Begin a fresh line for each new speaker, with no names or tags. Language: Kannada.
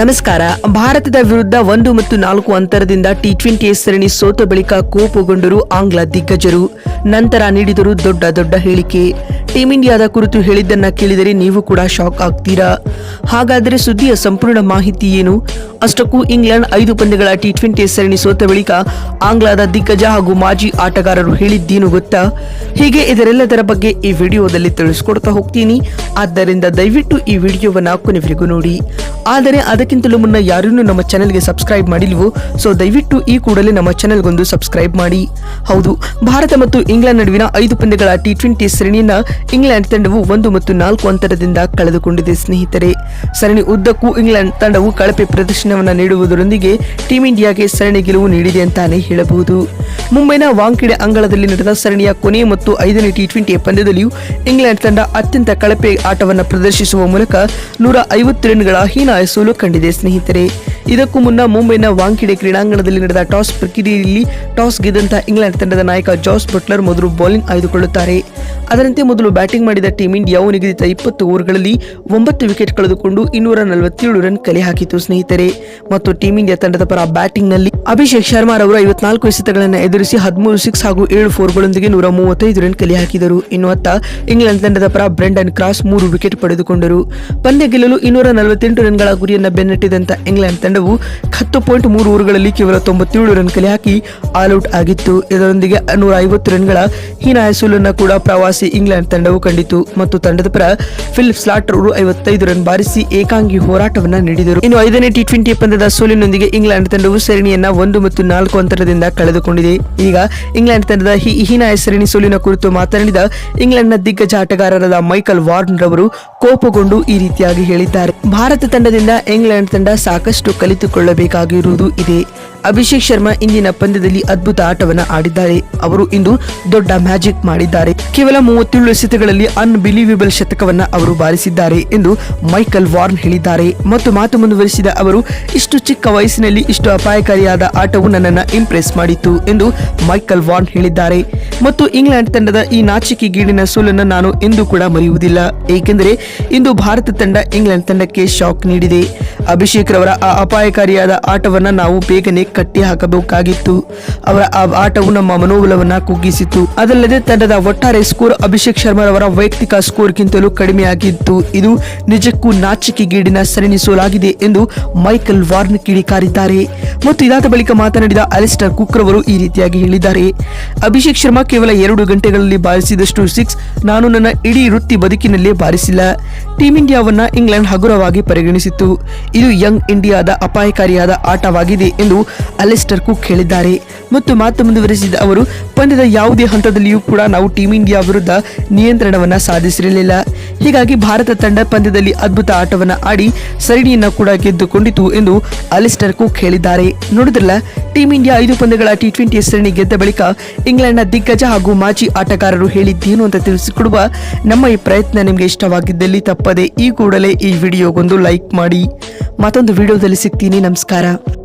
ನಮಸ್ಕಾರ. ಭಾರತದ ವಿರುದ್ಧ ಒಂದು ಮತ್ತು ನಾಲ್ಕು ಅಂತರದಿಂದ ಟಿ ಟ್ವೆಂಟಿ ಸರಣಿ ಸೋತ ಬಳಿಕ ಕೋಪಗೊಂಡರು ಆಂಗ್ಲ ದಿಗ್ಗಜರು. ನಂತರ ನೀಡಿದರು ದೊಡ್ಡ ದೊಡ್ಡ ಹೇಳಿಕೆ. ಟೀಂ ಇಂಡಿಯಾದ ಕುರಿತು ಹೇಳಿದ್ದನ್ನ ಕೇಳಿದರೆ ನೀವು ಕೂಡ ಶಾಕ್ ಆಗ್ತೀರಾ? ಹಾಗಾದರೆ ಸುದ್ದಿಯ ಸಂಪೂರ್ಣ ಮಾಹಿತಿ ಏನು? ಅಷ್ಟಕ್ಕೂ ಇಂಗ್ಲೆಂಡ್ ಐದು ಪಂದ್ಯಗಳ ಟಿ ಟ್ವೆಂಟಿ ಸರಣಿ ಸೋತ ಬಳಿಕ ಆಂಗ್ಲದ ದಿಗ್ಗಜ ಹಾಗೂ ಮಾಜಿ ಆಟಗಾರರು ಹೇಳಿದ್ದೇನು ಗೊತ್ತಾ? ಹೀಗೆ ಇದರೆಲ್ಲದರ ಬಗ್ಗೆ ಈ ವಿಡಿಯೋದಲ್ಲಿ ತಿಳಿಸ್ಕೊಡ್ತಾ ಹೋಗ್ತೀನಿ. ಆದ್ದರಿಂದ ದಯವಿಟ್ಟು ಈ ವಿಡಿಯೋವನ್ನ ಕೊನೆವರೆಗೂ ನೋಡಿ. ಆದರೆ ಅದಕ್ಕಿಂತಲೂ ಮುನ್ನ ಯಾರೂ ನಮ್ಮ ಚಾನೆಲ್ಗೆ ಸಬ್ಸ್ಕ್ರೈಬ್ ಮಾಡಿಲ್ವೋ? ಸೊ ದಯವಿಟ್ಟು ಈ ಕೂಡಲೇ ನಮ್ಮ ಚಾನೆಲ್ಗೊಂದು ಸಬ್ಸ್ಕ್ರೈಬ್ ಮಾಡಿ. ಹೌದು, ಭಾರತ ಮತ್ತು ಇಂಗ್ಲೆಂಡ್ ನಡುವಿನ ಐದು ಪಂದ್ಯಗಳ ಟಿ ಟ್ವೆಂಟಿ ಸರಣಿಯನ್ನ ಇಂಗ್ಲೆಂಡ್ ತಂಡವು ಒಂದು ಮತ್ತು ನಾಲ್ಕು ಅಂತರದಿಂದ ಕಳೆದುಕೊಂಡಿದೆ ಸ್ನೇಹಿತರೆ. ಸರಣಿ ಉದ್ದಕ್ಕೂ ಇಂಗ್ಲೆಂಡ್ ತಂಡವು ಕಳಪೆ ಪ್ರದರ್ಶನವನ್ನ ನೀಡುವುದರೊಂದಿಗೆ ಟೀಂ ಇಂಡಿಯಾಗೆ ಸರಣಿ ಗೆಲುವು ನೀಡಿದೆ ಅಂತಾನೆ ಹೇಳಬಹುದು. ಮುಂಬೈನ ವಾಂಕಿಡೆ ಅಂಗಳದಲ್ಲಿ ನಡೆದ ಸರಣಿಯ ಕೊನೆ ಮತ್ತು ಐದನೇ ಟಿ ಟ್ವೆಂಟಿ ಪಂದ್ಯದಲ್ಲಿಯೂ ಇಂಗ್ಲೆಂಡ್ ತಂಡ ಅತ್ಯಂತ ಕಳಪೆ ಆಟವನ್ನು ಪ್ರದರ್ಶಿಸುವ ಮೂಲಕ ನೂರ ಐವತ್ತು ರನ್ಗಳ ಹೀನಾಯ ಸೋಲು ಕಂಡಿದೆ ಸ್ನೇಹಿತರೆ. ಇದಕ್ಕೂ ಮುನ್ನ ಮುಂಬೈನ ವಾಂಕಿಡೆ ಕ್ರೀಡಾಂಗಣದಲ್ಲಿ ನಡೆದ ಟಾಸ್ ಪ್ರಕ್ರಿಯೆಯಲ್ಲಿ ಟಾಸ್ ಗೆದ್ದಂತಹ ಇಂಗ್ಲೆಂಡ್ ತಂಡದ ನಾಯಕ ಜಾಸ್ ಬಟ್ಲರ್ ಮೊದಲು ಬೌಲಿಂಗ್ ಆಯ್ದುಕೊಳ್ಳುತ್ತಾರೆ. ಅದರಂತೆ ಮೊದಲು ಬ್ಯಾಟಿಂಗ್ ಮಾಡಿದ ಟೀಂ ಇಂಡಿಯಾವು ನಿಗದಿತ ಇಪ್ಪತ್ತು ಓವರ್ಗಳಲ್ಲಿ ಒಂಬತ್ತು ವಿಕೆಟ್ ಕಳೆದುಕೊಂಡು ಇನ್ನೂರ ನಲವತ್ತೇಳು ರನ್ ಕಲೆ ಹಾಕಿತು ಸ್ನೇಹಿತರೆ. ಮತ್ತು ಟೀಂ ಇಂಡಿಯಾ ತಂಡದ ಪರ ಬ್ಯಾಟಿಂಗ್ನಲ್ಲಿ ಅಭಿಷೇಕ್ ಶರ್ಮಾ ರವರು ಐವತ್ನಾಲ್ಕು ಎಸೆತಗಳನ್ನು ಎದುರಿಸಿ ಹದಿಮೂರು ಸಿಕ್ಸ್ ಹಾಗೂ ಏಳು ಫೋರ್ಗಳೊಂದಿಗೆ ನೂರ ಮೂವತ್ತೈದು ರನ್ ಕಲೆ ಹಾಕಿದರು. ಇನ್ನು ಇಂಗ್ಲೆಂಡ್ ತಂಡದ ಪರ ಬ್ರೆಂಡನ್ ಕ್ರಾಸ್ ಮೂರು ವಿಕೆಟ್ ಪಡೆದುಕೊಂಡರು. ಪಂದ್ಯ ಗೆಲ್ಲಲು ಇನ್ನೂರ ನಲವತ್ತೆಂಟು ರನ್ಗಳ ಗುರಿಯನ್ನು ಬೆನ್ನಟ್ಟಿದಂತ ಇಂಗ್ಲೆಂಡ್ ತಂಡವು ಹತ್ತು ಪಾಯಿಂಟ್ ಮೂರು ಓವರ್ಗಳಲ್ಲಿ ಕೇವಲ ತೊಂಬತ್ತೇಳು ರನ್ ಕಲೆ ಹಾಕಿ ಆಲ್ಔಟ್ ಆಗಿತ್ತು. ಇದರೊಂದಿಗೆ ನೂರ ಐವತ್ತು ರನ್ಗಳ ಹೀನಾಯ ಸೋಲನ್ನು ಕೂಡ ಪ್ರವಾಸಿ ಇಂಗ್ಲೆಂಡ್ ತಂಡವು ಕಂಡಿತು ಮತ್ತು ತಂಡದ ಪರ ಫಿಲಿಪ್ ಸ್ಲಾಟರ್ ಅವರು ಐವತ್ತೈದು ರನ್ ಬಾರಿಸಿ ಏಕಾಂಗಿ ಹೋರಾಟವನ್ನು ನೀಡಿದರು. ಇನ್ನು ಐದನೇ ಟಿ ಟ್ವೆಂಟಿ ಪಂದ್ಯದ ಸೋಲಿನೊಂದಿಗೆ ಇಂಗ್ಲೆಂಡ್ ತಂಡವು ಸರಣಿಯನ್ನ ಒಂದು ಮತ್ತು ನಾಲ್ಕು ಅಂತರದಿಂದ ಕಳೆದುಕೊಂಡಿದೆ. ಈಗ ಇಂಗ್ಲೆಂಡ್ ತಂಡದ ಹೀನ ಹೆಸರಿನ ಸೋಲಿನ ಕುರಿತು ಮಾತನಾಡಿದ ಇಂಗ್ಲೆಂಡ್ನ ದಿಗ್ಗಜ ಆಟಗಾರರಾದ ಮೈಕಲ್ ವಾರ್ನ್ ರವರು ಕೋಪಗೊಂಡು ಈ ರೀತಿಯಾಗಿ ಹೇಳಿದ್ದಾರೆ. ಭಾರತ ತಂಡದಿಂದ ಇಂಗ್ಲೆಂಡ್ ತಂಡ ಸಾಕಷ್ಟು ಕಲಿತುಕೊಳ್ಳಬೇಕಾಗಿರುವುದು ಇದೆ. ಅಭಿಷೇಕ್ ಶರ್ಮಾ ಇಂದಿನ ಪಂದ್ಯದಲ್ಲಿ ಅದ್ಭುತ ಆಟವನ್ನ ಆಡಿದ್ದಾರೆ. ಅವರು ಇಂದು ದೊಡ್ಡ ಮ್ಯಾಜಿಕ್ ಮಾಡಿದ್ದಾರೆ. ಕೇವಲ ಮೂವತ್ತೇಳು ಎಸೆತಗಳಲ್ಲಿ ಅನ್ಬಿಲೀವೇಬಲ್ ಶತಕವನ್ನ ಅವರು ಬಾರಿಸಿದ್ದಾರೆ ಎಂದು ಮೈಕಲ್ ವಾರ್ನ್ ಹೇಳಿದ್ದಾರೆ. ಮತ್ತು ಮಾತು ಮುಂದುವರಿಸಿದ ಅವರು, ಇಷ್ಟು ಚಿಕ್ಕ ವಯಸ್ಸಿನಲ್ಲಿ ಇಷ್ಟು ಅಪಾಯಕಾರಿಯಾದ ಆಟವು ನನ್ನನ್ನು ಇಂಪ್ರೆಸ್ ಮಾಡಿತ್ತು ಎಂದು ಮೈಕಲ್ ವಾರ್ನ್ ಹೇಳಿದ್ದಾರೆ. ಮತ್ತು ಇಂಗ್ಲೆಂಡ್ ತಂಡದ ಈ ನಾಚಿಕೆ ಗೀಡಿನ ಸೋಲನ್ನು ನಾನು ಎಂದೂ ಕೂಡ ಮರೆಯುವುದಿಲ್ಲ. ಏಕೆಂದರೆ, ಇಂದು ಭಾರತ ತಂಡ ಇಂಗ್ಲೆಂಡ್ ತಂಡಕ್ಕೆ ಶಾಕ್ ನೀಡಿದೆ. ಅಭಿಷೇಕ್ ರವರ ಆ ಅಪಾಯಕಾರಿಯಾದ ಆಟವನ್ನ ನಾವು ಬೇಗನೆ ಕಟ್ಟಿ ಹಾಕಬೇಕಾಗಿತ್ತು ಅವರ ಆ ಆಟವು ನಮ್ಮ ಮನೋಬಲವನ್ನ ಕುಗ್ಗಿಸಿತು ಅದಲ್ಲದೆ ತಂಡದ ಒಟ್ಟಾರೆ ಸ್ಕೋರ್ ಅಭಿಷೇಕ್ ಶರ್ಮಾ ರವರ ವೈಯಕ್ತಿಕ ಸ್ಕೋರ್ಗಿಂತಲೂ ಕಡಿಮೆಯಾಗಿತ್ತು. ಇದು ನಿಜಕ್ಕೂ ನಾಚಿಕೆಗೀಡಿನ ಸರಣಿ ಸೋಲಾಗಿದೆ ಎಂದು ಮೈಕಲ್ ವಾರ್ನ್ ಕಿಡಿಕಾರಿದ್ದಾರೆ. ಮತ್ತು ಇದಾದ ಬಳಿಕ ಮಾತನಾಡಿದ ಅಲಿಸ್ಟರ್ ಕುಕ್ ರವರು ಈ ರೀತಿಯಾಗಿ ಹೇಳಿದ್ದಾರೆ. ಅಭಿಷೇಕ್ ಶರ್ಮಾ ಕೇವಲ ಎರಡು ಗಂಟೆಗಳಲ್ಲಿ ಬಾರಿಸಿದಷ್ಟು ಸಿಕ್ಸ್ ನಾನು ನನ್ನ ಇಡೀ ವೃತ್ತಿ ಬದುಕಿನಲ್ಲೇ ಬಾರಿಸಿಲ್ಲ. ಟೀಂ ಇಂಡಿಯಾವನ್ನ ಇಂಗ್ಲೆಂಡ್ ಹಗುರವಾಗಿ ಪರಿಗಣಿಸಿತ್ತು. ಇದು ಯಂಗ್ ಇಂಡಿಯಾದ ಅಪಾಯಕಾರಿಯಾದ ಆಟವಾಗಿದೆ ಎಂದು ಅಲಿಸ್ಟರ್ ಕುಕ್ ಹೇಳಿದ್ದಾರೆ. ಮತ್ತು ಮಾತು ಮುಂದುವರೆಸಿದ ಅವರು, ಪಂದ್ಯದ ಯಾವುದೇ ಹಂತದಲ್ಲಿಯೂ ಕೂಡ ನಾವು ಟೀಂ ಇಂಡಿಯಾ ವಿರುದ್ಧ ನಿಯಂತ್ರಣವನ್ನ ಸಾಧಿಸಿರಲಿಲ್ಲ. ಹೀಗಾಗಿ ಭಾರತ ತಂಡ ಪಂದ್ಯದಲ್ಲಿ ಅದ್ಭುತ ಆಟವನ್ನು ಆಡಿ ಸರಣಿಯನ್ನು ಕೂಡ ಗೆದ್ದುಕೊಂಡಿತು ಎಂದು ಅಲಿಸ್ಟರ್ ಕುಕ್ ಹೇಳಿದ್ದಾರೆ. ನೋಡಿದ್ರಲ್ಲ ಟೀಂ ಇಂಡಿಯಾ ಐದು ಪಂದ್ಯಗಳ ಟಿ ಟ್ವೆಂಟಿ ಸರಣಿ ಗೆದ್ದ ಬಳಿಕ ಇಂಗ್ಲೆಂಡ್ನ ದಿಗ್ಗಜ ಹಾಗೂ ಮಾಜಿ ಆಟಗಾರರು ಹೇಳಿದ್ದೇನು ಅಂತ ತಿಳಿಸಿಕೊಡುವ ನಮ್ಮ ಈ ಪ್ರಯತ್ನ ನಿಮಗೆ ಇಷ್ಟವಾಗಿದ್ದಲ್ಲಿ ತಪ್ಪದೆ ಈ ಕೂಡಲೇ ಈ ವಿಡಿಯೋಗೊಂದು ಲೈಕ್ ಮಾಡಿ. ಮತ್ತೊಂದು ವಿಡಿಯೋದಲ್ಲಿ ಸಿಗ್ತೀನಿ. ನಮಸ್ಕಾರ.